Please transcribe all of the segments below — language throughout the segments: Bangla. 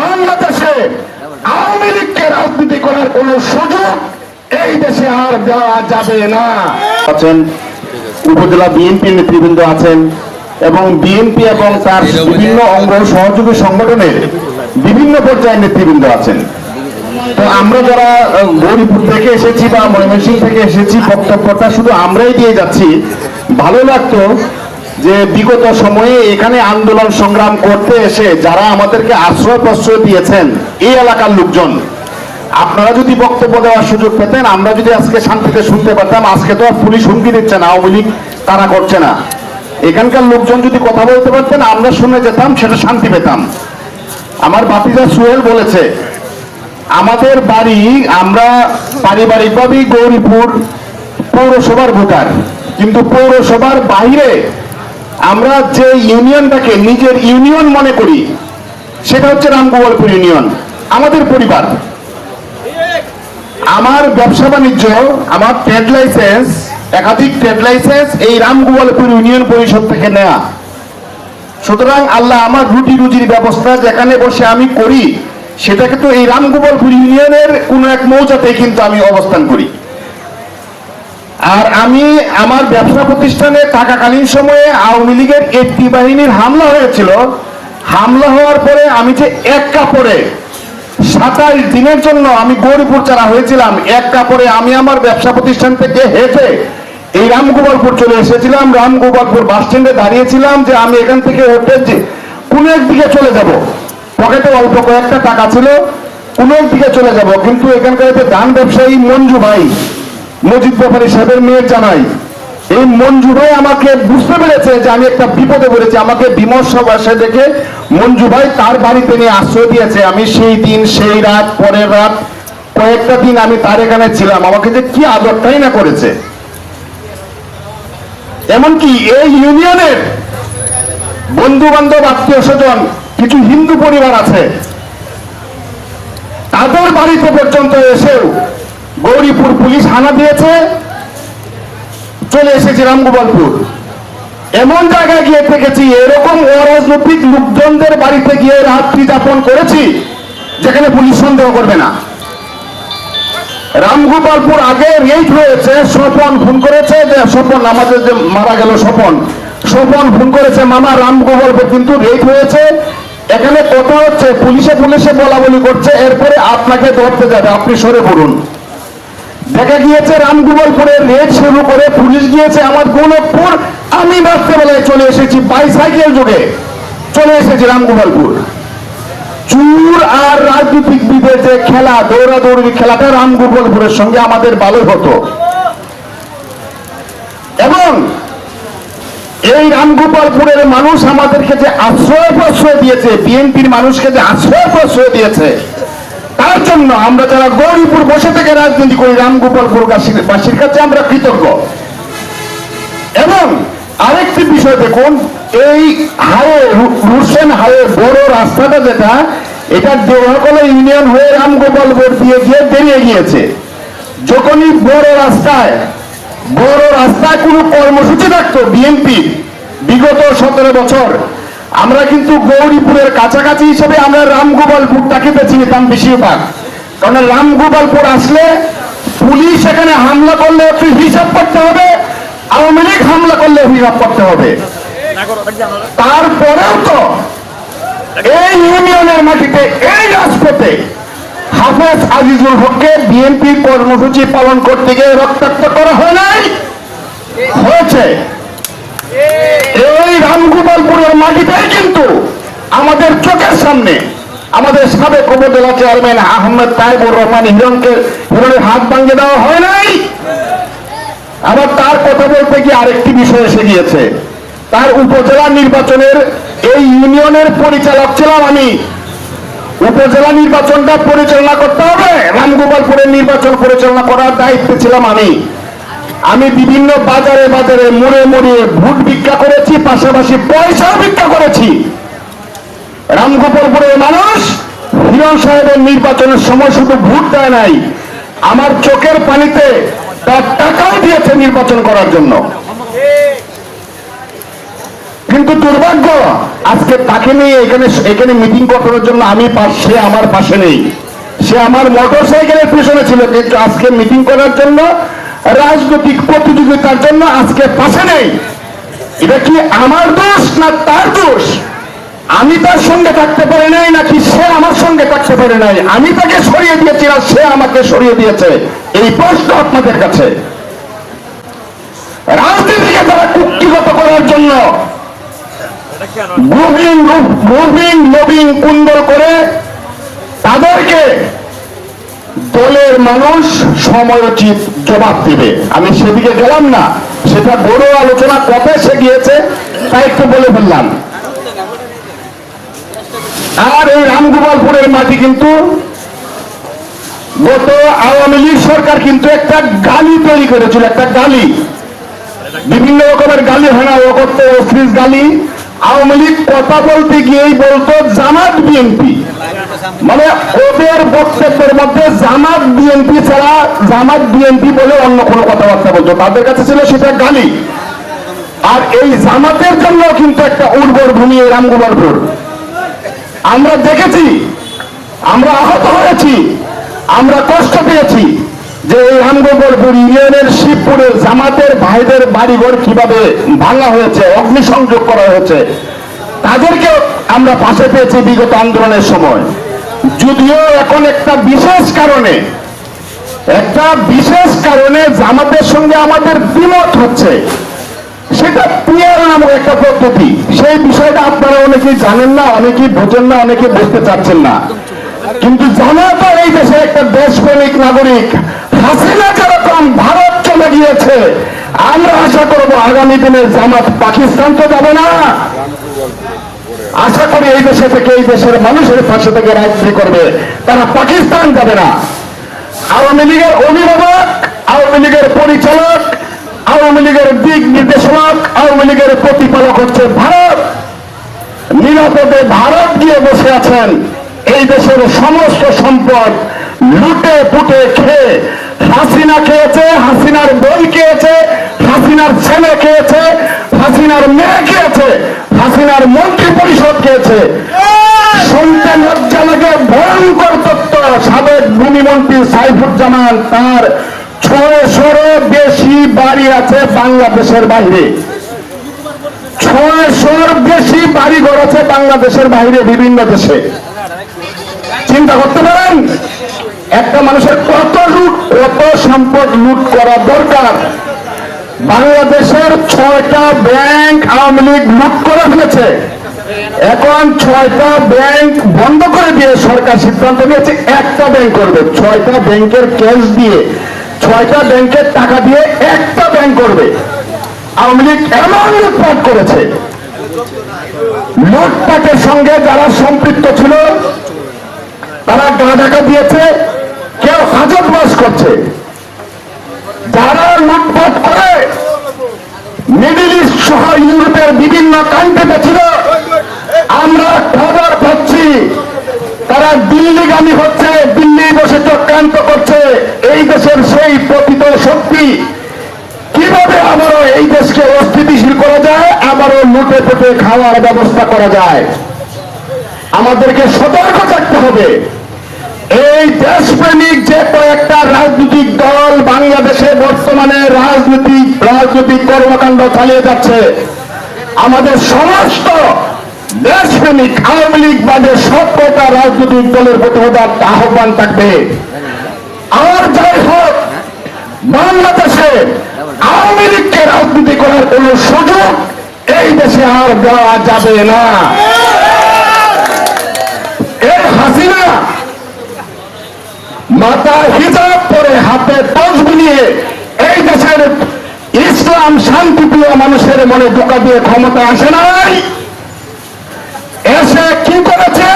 বাংলাদেশে আওয়ামী লীগকে রাজনীতি করার কোন সুযোগ এই দেশে আর দেওয়া যাবে না। আছেন উপজেলা বিএনপি নেতৃবৃন্দ আছেন এবং বিএনপি এবং তার বিভিন্ন অঙ্গ সহযোগী সংগঠনের বিভিন্ন পর্যায়ের নেতৃবৃন্দ আছেন। তো আমরা যারা গৌরীপুর থেকে এসেছি বা ময়মনসিংহ থেকে এসেছি, বক্তব্যটা শুধু আমরাই দিয়ে যাচ্ছি। ভালো লাগতো যে বিগত সময়ে এখানে আন্দোলন সংগ্রাম করতে এসে যারা আমাদেরকে আশ্রয় প্রশ্রয় দিয়েছেন, এই এলাকার লোকজন, আপনারা যদি বক্তব্য দেওয়ার সুযোগ পেতেন, আমরা যদি আজকে শান্তিতে শুনতে পারতাম, আজকে তো আর পুলিশ হুমকি দিচ্ছে না, আওয়ামী লীগ তারা করছে না। এখানকার লোকজন যদি কথা বলতে পারতেন, আমরা শুনে যেতাম, সেটা শান্তি পেতাম। আমার বাতিজা সুহেল বলেছে, আমাদের বাড়ি আমরা পারিবারিকভাবেই গৌরীপুর পৌরসভার ভোটার, কিন্তু পৌরসভার বাইরে আমরা যে ইউনিয়নটাকে নিজের ইউনিয়ন মনে করি, সেটা হচ্ছে রামগোপালপুর ইউনিয়ন, আমাদের পরিবার। আমার ব্যবসা বাণিজ্য, আমার ট্রেড লাইসেন্স, একাধিক ট্রেড লাইসেন্স এই রামগোপালপুর ইউনিয়ন পরিষদ থেকে নেওয়া সুতরাং আল্লাহ আমার রুটি রুজির ব্যবস্থা যেখানে বসে আমি করি, সেটাকে তো এই রামগোপালপুর ইউনিয়নের কোনো এক মৌজাতে কিন্তু আমি অবস্থান করি। আর আমি আমার ব্যবসা প্রতিষ্ঠানে থাকাকালীন সময়ে আওয়ামী লীগের একটি বাহিনীর হামলা হয়েছিল। হামলা হওয়ার পরে আমি যে এক কাপড়ে সাতাইশ দিনের জন্য আমি গৌরীপুর চারা হয়েছিলাম, এক কাপড়ে আমি আমার ব্যবসা প্রতিষ্ঠান থেকে হেঁটে এই রামগোপালপুর চলে এসেছিলাম। রামগোপালপুর বাস স্ট্যান্ডে দাঁড়িয়েছিলাম যে আমি এখান থেকে হেঁটে কোনো একদিকে চলে যাব। পকেটে অল্প কয়েকটা টাকা ছিল, কোনো একদিকে চলে যাব। কিন্তু এখানকার যে ধান ব্যবসায়ী মঞ্জু ভাই মজিদ ব্যাপারী সাহেবের মেয়ের জানাই এই মঞ্জু ভাই আমাকে বুঝতে পেরেছে যে আমি একটা বিপদে পড়েছি। আমাকে বিমর্ষ বাসায় দেখে মঞ্জু ভাই তার বাড়িতে নিয়ে আশ্রয় দিয়েছে। আমি সেই দিন, সেই রাত, পরের রাত, কয়েকটা দিন আমি তার এখানে ছিলাম। আমাকে যে কি আদরটাই না করেছে? এমনকি এই ইউনিয়নের বন্ধু বান্ধব আত্মীয় স্বজন কিছু হিন্দু পরিবার আছে। তাদের বাড়িতে পর্যন্ত এসেও গৌরীপুর পুলিশ হানা দিয়েছে। চলে এসেছি রামগোপালপুর। এমন জায়গায় গিয়ে থেকেছি, এরকম অরাজনৈতিক লোকজনদের বাড়িতে গিয়ে রাত্রি যাপন করেছি, যেখানে পুলিশ সন্দেহ করবে না। রামগোপালপুর আগে রেট হয়েছে, স্বপন ফোন করেছে, যে স্বপন, আমাদের যে মারা গেল স্বপন স্বপন ফোন করেছে মামা রামগোপালপুর, কিন্তু রেট হয়েছে। এখানে কথা হচ্ছে? পুলিশে পুলিশে বলা বলি করছে, এরপরে আপনাকে ধরতে যাবে, আপনি সরে পড়ুন। দেখা গিয়েছে রামগোপালপুরে রেড শুরু করে পুলিশ গিয়েছে, আমার গোলকপুর। আমি রাত্রেবেলায় চলে এসেছি বাইসাইকেল যুগে। চলে এসেছি রামগোপালপুর চুর আর রাজনীতিকবিদের যে খেলা দৌড়াদৌড়ি খেলাটা রামগোপালপুরের সঙ্গে আমাদের ভালোই হতো। এবং এই রামগোপালপুরের মানুষ আমাদেরকে যে আশ্রয় প্রশ্রয় দিয়েছে, বিএনপির মানুষকে যে আশ্রয় প্রশ্রয় দিয়েছে তার জন্য আমরা যারা গৌরীপুর বসে থেকে রাজনীতি করি, রামগোপালপুর বাসীর- কাছে আমরা কৃতজ্ঞ। এবং আরেকটি বিষয় দেখুন, এই হাইওয়ে রুসেন হাইওয়ে বড় রাস্তাটা যেটা, এটা দেওয়াকলা ইউনিয়ন হয়ে রামগোপালপুর দিয়ে গিয়ে বেরিয়ে গিয়েছে। যখনই বড় রাস্তায় বড় রাস্তায় কোনো কর্মসূচি থাকতো, বিএনপি, বিগত সতেরো বছর আমরা কিন্তু গৌরীপুরের কাছাকাছি হিসেবে আমরা রামগোপালপুরটাকে বেছে নিতাম বেশিরভাগ। কারণ রামগোপালপুর আসলে পুলিশ এখানে হামলা করলে একটু হিসাব করতে হবে, আওয়ামী লীগ হামলা করলে হিসাব করতে হবে। তারপরেও তো এই ইউনিয়নের মাটিতে, এই রাজপথে হাফেজ আজিজুল হককে বিএনপি কর্মসূচি পালন করতে গিয়ে রক্তাক্ত করা হয় নাই? হয়েছে। মাটিটাই কিন্তু আমাদের চোখের সামনে আমাদের সাবেক উপজেলা চেয়ারম্যান আহমেদ তাইবুর রহমান হিরণকে হিরণের হাত ভাঙিয়ে দেওয়া হয় নাই। আবার তার কথা বলতে গিয়ে আরেকটি বিষয় এসে গিয়েছে। তার উপজেলা নির্বাচনের এই ইউনিয়নের পরিচালক ছিলাম আমি। উপজেলা নির্বাচনটা পরিচালনা করতে হবে। রামগোপালপুরের নির্বাচন পরিচালনা করার দায়িত্বে ছিলাম আমি। আমি বিভিন্ন বাজারে বাজারে মোড়ে মোড়ে ভোট ভিক্ষা করেছি, পাশাপাশি পয়সাও ভিক্ষা করেছি। রামগোপালপুরের মানুষ হিরণ সাহেবের নির্বাচনের সময় শুধু ভোট দেয় নাই, আমার চোখের পানিতে তার টাকাও দিয়েছে নির্বাচন করার জন্য। কিন্তু দুর্ভাগ্য, আজকে তাকে নিয়ে এখানে এখানে মিটিং করানোর জন্য আমি সে আমার পাশে নেই। সে আমার মোটর সাইকেলের পিছনে ছিল, কিন্তু আজকে মিটিং করার জন্য রাজনৈতিক প্রতিযোগিতার জন্য আজকে পাশে নেই। এটা কি আমার দোষ না তার দোষ? আমি তার সঙ্গে থাকতে পারি নাই নাকি সে আমার সঙ্গে থাকতে পারে নাই? আমি তাকে সরিয়ে দিয়েছি আর সে আমাকে সরিয়ে দিয়েছে। এই প্রশ্ন আপনাদের কাছে। রাজনীতিকে তারা কুক্ষিগত করার জন্য মুভিং মুভিং মুভিং কুন্দল করে তাদেরকে দলের মানুষ সময়োচিত জবাব দিবে। আমি সেদিকে গেলাম না, সেটা বড় আলোচনা, কবে সে গিয়েছে তাই একটু বলে ফেললাম। আর এই রামগোপালপুরের মাটি কিন্তু গত আওয়ামী লীগ সরকার কিন্তু একটা গালি তৈরি করেছিল, একটা গালি। বিভিন্ন রকমের গালি হয় না ও করতে অফিস গালি। আওয়ামী লীগ কথা বলতে গিয়েই বলতো, জামাত বিএনপি। মানে ওদের বক্তব্যের মধ্যে জামাত বিএনপি ছাড়া জামাত বিএনপি বলে অন্য কোনো কথাবার্তা বলতো। তাদের কাছে ছিল সেটা গালি। আর এই জামাতের জন্য কিন্তু একটা উর্বর ভূমি রামগোপালপুর আমরা দেখেছি, আমরা আহত হয়েছি, আমরা কষ্ট পেয়েছি যে এই রামগোপালপুর ইউনিয়নের শিবপুরে জামাতের ভাইদের বাড়িঘর কীভাবে ভাঙা হয়েছে, অগ্নিসংযোগ করা হয়েছে তাদেরকে আমরা পাশে পেয়েছি বিগত আন্দোলনের সময়। যদিও এখন একটা বিশেষ কারণে, একটা বিশেষ কারণে জামাতের সঙ্গে আমাদের দ্বিমত হচ্ছে। সেটা পিয়ার নামক একটা পদ্ধতি। সেই বিষয়টা আপনারা অনেকেই জানেন না, অনেকেই বোঝেন না অনেকে বুঝতে চাচ্ছেন না। কিন্তু জানা তো এই দেশে একটা দেশ দেশপ্রেমিক নাগরিক, হাসিনা যেরকম ভারত চলে গিয়েছে। আমরা আশা করব আগামী দিনে জামাত পাকিস্তান তো যাবে না। আশা করি এই দেশে থেকে, এই দেশের মানুষের পাশে থেকে রাজনীতি করবে। তারা পাকিস্তান যাবে না। আওয়ামী লীগের অভিভাবক, আওয়ামী লীগের পরিচালক, আওয়ামী লীগের দিক নির্দেশক, আওয়ামী লীগের প্রতিপালক হচ্ছে ভারত। নিরাপদে ভারত গিয়ে বসে আছেন। এই দেশের সমস্ত সম্পদ লুটে পুটে খেয়ে হাসিনা খেয়েছে, হাসিনার বই খেয়েছে হাসিনার ছেলে খেয়েছে, হাসিনার মেয়ে খেয়েছে, হাসিনার মন্ত্রী পরিষদ খেয়েছে। শুনতে লজ্জা লাগে ভয়ঙ্কর তত্ত্ব সাবেক ভূমিমন্ত্রী সাইফুজ্জামান তার ছয়শোরও বেশি বাড়ি আছে বাংলাদেশের বাইরে। ছয়শোর বেশি বাড়ি ঘর আছে বাংলাদেশের বাইরে বিভিন্ন দেশে। চিন্তা করতে পারেন, একটা মানুষের কত লুট, কত সম্পদ লুট করা দরকার? বাংলাদেশের ছয়টা ব্যাংক আওয়ামী লীগ লুট করে ফেলেছে। এখন ছয়টা ব্যাংক বন্ধ করে দিয়ে সরকার সিদ্ধান্ত নিয়েছে, একটা ব্যাংক করবে। ছয়টা ব্যাংকের ক্যাশ দিয়ে, ছয়টা ব্যাংকের টাকা দিয়ে একটা ব্যাংক করবে। আওয়ামী লীগ এমন লুটপাট করেছে। লুটপাটের সঙ্গে যারা সম্পৃক্ত ছিল, তারা গা ঢাকা দিয়েছে, কেউ হাজত বাস করছে। যারা লুটপাট করে সহ ইউরোপের বিভিন্ন কান্ট্রিতে ছিল। আমরা খবর পাচ্ছি তারা দিল্লিগামী হচ্ছে দিল্লি বসে চক্রান্ত করছে। এই দেশের সেই পতিত শক্তি। কীভাবে আবারও এই দেশকে অস্থিতিশীল করা যায়? আবারও লুটে পুটে খাওয়ার ব্যবস্থা করা যায়। আমাদেরকে সতর্ক থাকতে হবে। এই দেশপ্রেমিক যে কয়েকটা রাজনৈতিক দল বাংলাদেশে বর্তমানে রাজনৈতিক রাজনৈতিক কর্মকাণ্ড চালিয়ে যাচ্ছে, আমাদের সমস্ত দেশপ্রেমিক আওয়ামী লীগ বাদে সব কটা রাজনৈতিক দলের প্রতি আহ্বান থাকবে। আর যাই হোক, বাংলাদেশে আওয়ামী লীগকে রাজনীতি করার কোন সুযোগ এই দেশে আর দেওয়া যাবে না। এই হাসিনা মাথা হিজাব পরে হাতে তসবি নিয়ে এই দেশের ইসলাম শান্তিপ্রিয় মানুষের মনে ঢোকা দিয়ে ক্ষমতা আসে নাই। এসে কি করেছে?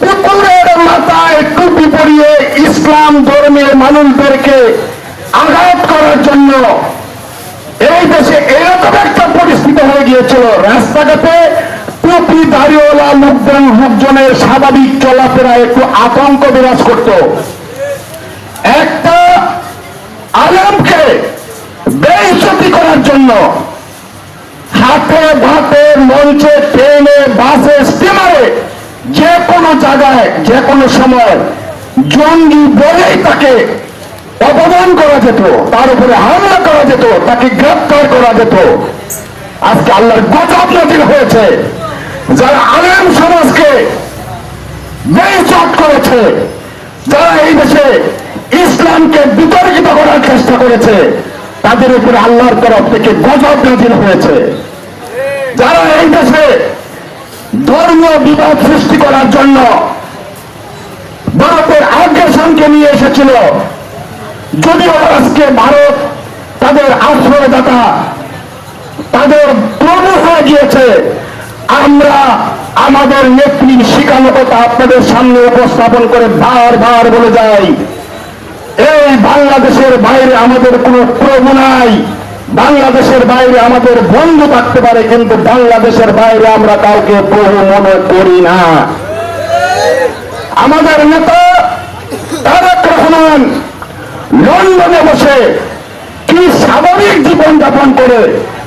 কুকুরের মাথায় টুপি পরিয়ে ইসলাম ধর্মের মানুষদেরকে আঘাত করার জন্য এই দেশে এরকম একটা পরিস্থিতি হয়ে গিয়েছিল। রাস্তাঘাটে টুপি দাড়িওয়ালা লোকজন, লোকজনের স্বাভাবিক চলাফেরা একটু আতঙ্ক বিরাজ করত। একটা আলমকে বেইজ্জতি করার জন্য ঘাটে ঘাটে মঞ্চে, ট্রেনে, বাসে স্টিমারে যে কোনো জায়গায়, যে কোনো সময় জঙ্গি বলেই তাকে অপমান করা যেত, তার উপরে হামলা করা যেত, তাকে গ্রেপ্তার করা যেত। আজকে আল্লাহর গজব নজির হয়েছে। যারা আলেম সমাজকে করেছে, যারা এই দেশে ইসলামকে বিতর্কিত করার চেষ্টা করেছে, তাদের উপরে আল্লাহর তরফ থেকে গজব নাজির হয়েছে। যারা এই দেশে ধর্মীয় বিবাদ সৃষ্টি করার জন্য ভারতের আগ্রাসনকে নিয়ে এসেছিল, যদিও আজকে ভারত তাদের আশ্রয়দাতা, তাদের প্রভু হয়ে গিয়েছে আমরা আমাদের নেত্রীর শিকামততা আপনাদের সামনে উপস্থাপন করে বারবার বলে যাই। এই বাংলাদেশের বাইরে আমাদের কোনো প্রভু নাই। বাংলাদেশের বাইরে আমাদের বন্ধু থাকতে পারে, কিন্তু বাংলাদেশের বাইরে আমরা কাউকে প্রভু মনে করি না। আমাদের নেতা তারেক রহমান লন্ডনে বসে কি স্বাভাবিক জীবনযাপন করে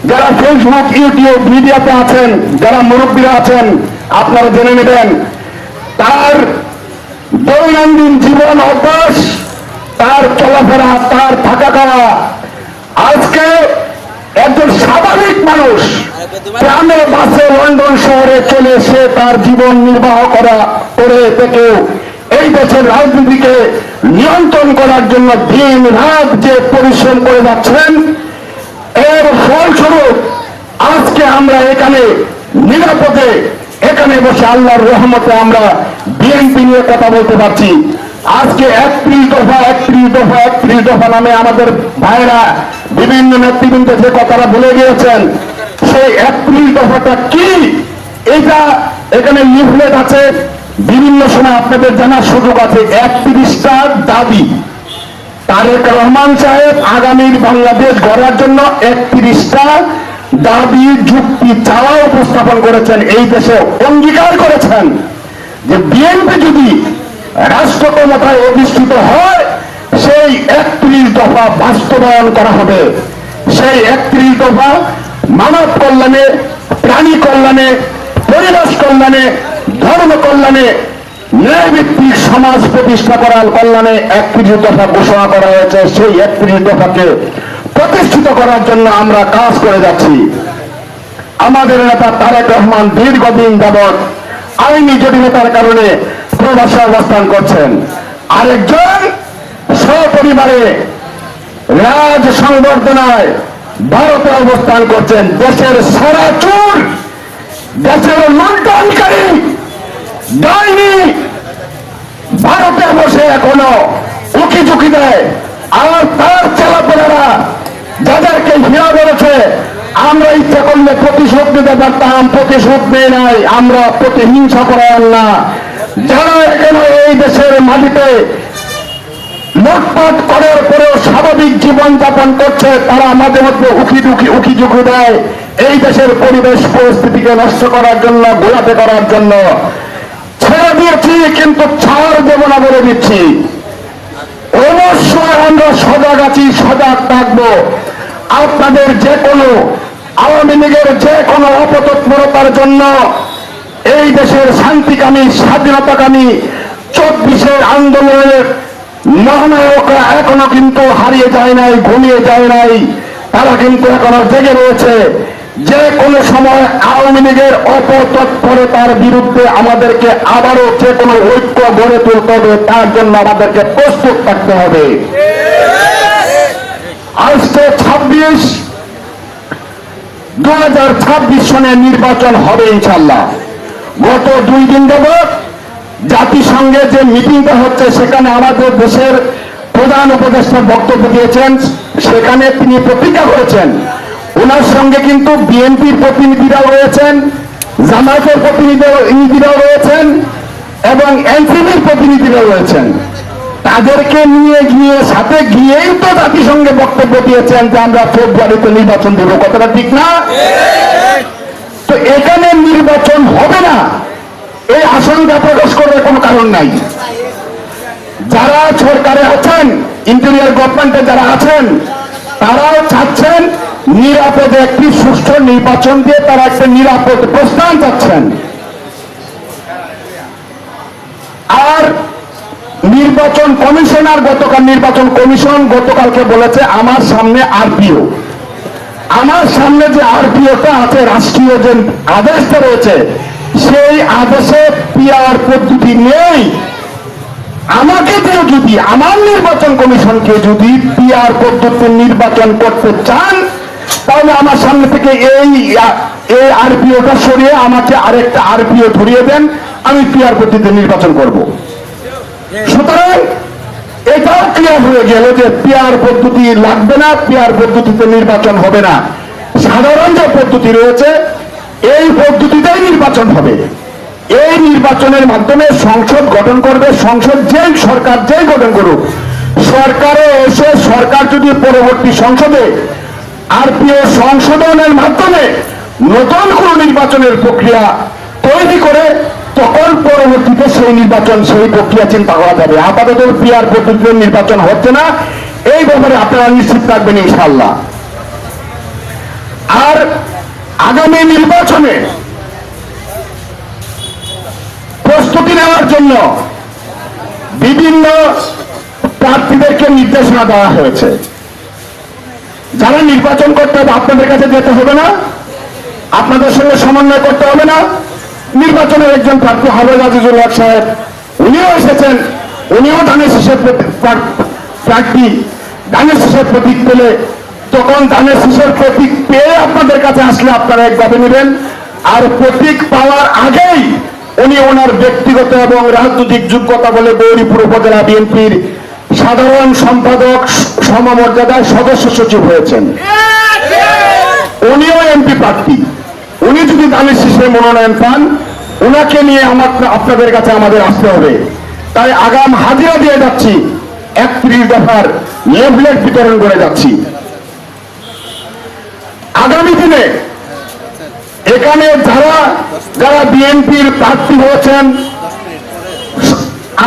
যারা ফেসবুক ইউটিউব মিডিয়াতে আছেন, যারা মুরব্বীরা আছেন, আপনারা জেনে নেবেন, তার দৈনন্দিন জীবন অভ্যাস, তার চলাফেরা, তার থাকা খাওয়া। আজকে একজন স্বাভাবিক মানুষ গ্রামে বাসে লন্ডন শহরে চলে এসে তার জীবন নির্বাহ করা, করে থেকেও এই দেশের রাজনীতিকে নিয়ন্ত্রণ করার জন্য দিন রাত যে পরিশ্রম করে যাচ্ছেন এর ফলস্বরূপ আজকে আমরা এখানে নিরাপদে এখানে বসে আল্লাহর রহমতে আমরা বিএনপি নিয়ে কথা বলতে পারছি। আজকে একত্রিশ দফা একত্রিশ দফা একত্রিশ দফা নামে আমাদের ভাইরা বিভিন্ন নেতৃবৃন্দ যে কথাটা বলে গিয়েছেন, সেই একত্রিশ দফাটা কি? এটা এখানে লিফলেট আছে। বিভিন্ন সময় আপনাদের জানার সুযোগ আছে। একত্রিশটা দাবি। তারেক রহমান সাহেব আগামীর বাংলাদেশ গড়ার জন্য একত্রিশটা দাবি, যুক্তি, চাওয়া উপস্থাপন করেছেন। এই দেশে অঙ্গীকার করেছেন যে বিএনপি যদি রাষ্ট্র ক্ষমতায় অধিষ্ঠিত হয়, সেই একত্রিশ দফা বাস্তবায়ন করা হবে। সেই একত্রিশ দফা মানব কল্যাণে, প্রাণী কল্যাণে, পরিবেশ কল্যাণে, ধর্ম কল্যাণে ন্যায়ভিত্তিক সমাজ প্রতিষ্ঠা করার কল্যাণে একত্রিশ দফা ঘোষণা করা হয়েছে, সেই একত্রিশ দফাকে প্রতিষ্ঠিত করার জন্য আমরা কাজ করে যাচ্ছি। আমাদের নেতা তারেক রহমান দীর্ঘদিন যাবৎ আইনি জটিলতার কারণে প্রবাসে অবস্থান করছেন। আরেকজন সপরিবারে রাজ সংবর্ধনায় ভারতে অবস্থান করছেন। দেশের সারা চুর দেশের লুণ্ঠনকারী ডাইনি ভারতে বসে এখনও উকি ঝুঁকি দেয়। আর তার চেলাপেলারা যাদেরকে হিয়া বলেছে আমরা ইচ্ছা করলে প্রতিশোধ নিতে পারতাম, প্রতিশোধ নেই নাই, আমরা প্রতিহিংসা করার না যারা এখনও এই দেশের মাটিতে লুটপাট করার পরেও স্বাভাবিক জীবন যাপন করছে, তারা মাঝে মধ্যে উকি দুঃখি উকি ঝুঁকি দেয়। এই দেশের পরিবেশ, পরিস্থিতিকে নষ্ট করার জন্য, গোলাপে করার জন্য ছেড়ে দিয়েছি, কিন্তু ছাড় দেব না বলে দিচ্ছি। অবশ্যই আমরা সজাগ আছি, সজাগ থাকব। আপনাদের যে কোনো, আওয়ামী লীগের যে কোনো অপতৎপরতার জন্য এই দেশের শান্তিকামী, স্বাধীনতাকামী, চব্বিশের আন্দোলনের মহানায়করা এখনও কিন্তু হারিয়ে যায় নাই, ঘুমিয়ে যায় নাই। তারা কিন্তু এখনও জেগে রয়েছে। যে কোনো সময় আওয়ামী লীগের অপতৎপরতার বিরুদ্ধে আমাদেরকে আবারও যে কোনো ঐক্য গড়ে তুলতে হবে, তার জন্য আমাদেরকে প্রস্তুত থাকতে হবে। আজকে ছাব্বিশ দু হাজার ছাব্বিশ সনে নির্বাচন হবে ইনশাল্লাহ গত দুই দিন যাবৎ জাতিসংঘে যে মিটিংটা হচ্ছে, সেখানে আমাদের দেশের প্রধান উপদেষ্টা বক্তব্য দিয়েছেন, সেখানে তিনি প্রতিজ্ঞা করেছেন ওনার সঙ্গে কিন্তু বিএনপির প্রতিনিধিরাও রয়েছেন, জামায়াতের প্রতিনিধিরাও রয়েছেন এবং এনসিপির প্রতিনিধিরাও রয়েছেন। তাদেরকে নিয়ে গিয়ে, সাথে গিয়েই তো জাতিসংঘে বক্তব্য দিয়েছেন যে আমরা ফেব্রুয়ারিতে নির্বাচন দেবো। কথাটা ঠিক না? তো এখানে নির্বাচন হবে না, এই আশঙ্কা প্রকাশ করার কোনো কারণ নাই। যারা সরকারে আছেন ইন্টেরিয়ার গভর্নমেন্টে যারা আছেন, তারাও চাচ্ছেন নিরাপদে একটি সুষ্ঠু নির্বাচন দিয়ে তারা একটা নিরাপদ প্রস্থান চাচ্ছেন। আর নির্বাচন কমিশনার গতকাল, নির্বাচন কমিশন গতকালকে বলেছে, আমার সামনে আরপিও। আমার সামনে যে আরপিওটা আছে, রাষ্ট্রীয় যে আদেশটা রয়েছে, সেই আদেশে পিআর পদ্ধতি নেই। আমাকে কেউ যদি, আমার নির্বাচন কমিশনকে যদি পিআর পদ্ধতিতে নির্বাচন করতে চান তাহলে আমার সামনে থেকে এই এই আরপিওটা সরিয়ে আমাকে আরেকটা আরপিও ধরিয়ে দেন, আমি পিআর পদ্ধতিতে নির্বাচন করব। সুতরাং এটাও ক্লিয়ার হয়ে গেল যে পিআর পদ্ধতি লাগবে না পিআর পদ্ধতিতে নির্বাচন হবে না। সাধারণ যে পদ্ধতি রয়েছে, এই পদ্ধতিতেই নির্বাচন হবে। এই নির্বাচনের মাধ্যমে সংসদ গঠন করবে, সংসদ যেই সরকার যেই গঠন করুক, সরকারে এসে সরকার যদি পরবর্তী সংসদে আরপিও সংশোধনের মাধ্যমে নতুন কোন নির্বাচনের প্রক্রিয়া তৈরি করে, তখন পরবর্তীতে সেই নির্বাচন, সেই প্রক্রিয়া চিন্তা করা যাবে। আপাতত পিয়ার পদ্ধতিতে নির্বাচন হচ্ছে না। এই ব্যাপারে আপনারা নিশ্চিত থাকবেন ইনশাল্লাহ আর আগামী নির্বাচনে প্রস্তুতি নেওয়ার জন্য বিভিন্ন প্রার্থীদেরকে নির্দেশনা দেওয়া হয়েছে। যারা নির্বাচন করতে হবে, আপনাদের কাছে যেতে হবে না। আপনাদের সঙ্গে সমন্বয় করতে হবে না। নির্বাচনের একজন প্রার্থী হাফেজ আজিজুল হক সাহেব, উনিও এসেছেন। উনিও ধানের শীষের প্রার্থী। ধানের শীষের প্রতীক পেলে, তখন ধানের শীষের প্রতীক পেয়ে আপনাদের কাছে আসলে আপনারা একভাবে নেবেন। আর প্রতীক পাওয়ার আগেই উনি ওনার ব্যক্তিগত এবং রাজনৈতিক যোগ্যতা বলে গৌরীপুর উপজেলা বিএনপির সাধারণ সম্পাদক সমমর্যাদায় সদস্য সচিব হয়েছেন। উনিও এমপি প্রার্থী। উনি যদি দানের শীষে মনোনয়ন পান ওনাকে নিয়ে আমার আপনাদের কাছে আমাদের আসতে হবে। তাই আগাম হাজিরা দিয়ে যাচ্ছি। এক একত্রিশ দফার লেফলেট বিতরণ করে যাচ্ছি। আগামী দিনে এখানে যারা যারা বিএনপির প্রার্থী হয়েছেন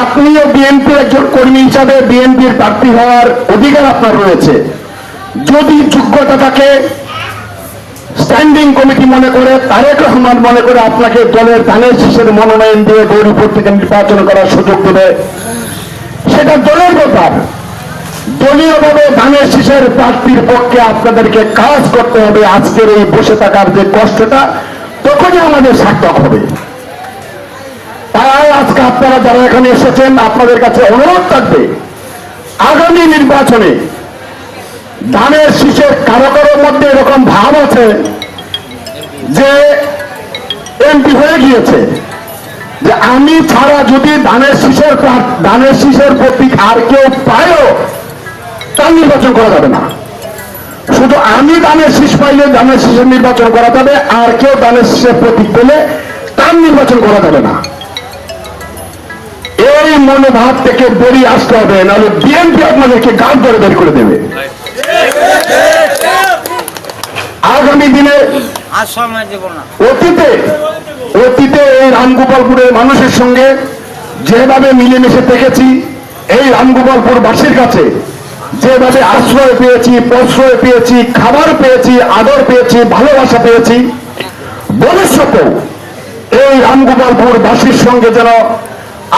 আপনিও বিএনপির একজন কর্মী হিসাবে বিএনপির প্রার্থী হওয়ার অধিকার আপনার রয়েছে। যদি যোগ্যতা থাকে স্ট্যান্ডিং কমিটি মনে করে, তারেক রহমান মনে করে আপনাকে দলের ধানের শীষের মনোনয়ন দিয়ে গৌরীপুর থেকে নির্বাচন করার সুযোগ দেবে। সেটা দলের ব্যাপার। দলীয়ভাবে ধানের শীষের প্রার্থীর পক্ষে আপনাদেরকে কাজ করতে হবে। আজকের এই বসে থাকার যে কষ্টটা, তখনই আমাদের সার্থক হবে। তাই আজকে আপনারা যারা এখানে এসেছেন, আপনাদের কাছে অনুরোধ থাকবে, আগামী নির্বাচনে ধানের শীষের কারও কারোর মধ্যে এরকম ভাব আছে যে এমপি হয়ে গিয়েছে, যে আমি ছাড়া যদি ধানের শীষের ধানের শীষের প্রতীক আর কেউ পায়ও, তার নির্বাচন করা যাবে না। শুধু আমি দানের শীষ পাইলে দানের শীষের নির্বাচন করা যাবে, আর কেউ দানের শীষের প্রতীক পেলে তার নির্বাচন করা যাবে না। এই মনোভাব থেকে বেরিয়ে আসতে হবে নাহলে বিএনপি আপনাদেরকে গান ধরে বের করে দেবে। আগামী দিনে অতীতে অতীতে এই রামগোপালপুরের মানুষের সঙ্গে যেভাবে মিলেমিশে থেকেছি এই রামগোপালপুর বাসীর কাছে যেভাবে আশ্রয় পেয়েছি প্রশ্রয় পেয়েছি খাবার পেয়েছি আদর পেয়েছি ভালোবাসা পেয়েছি ভবিষ্যতেও এই রামগোপালপুর বাসীর সঙ্গে যেন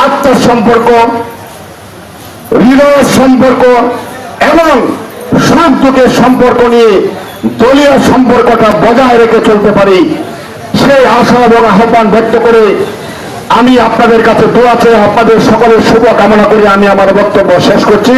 আত্মার সম্পর্ক হৃদয়ের সম্পর্ক এবং সুখ দুঃখের সম্পর্ক নিয়ে দলীয় সম্পর্কটা বজায় রেখে চলতে পারি। সেই আশা এবং আহ্বান ব্যক্ত করে আমি আপনাদের কাছে দোয়া আপনাদের সকলের শুভ কামনা করে আমি আমার বক্তব্য শেষ করছি।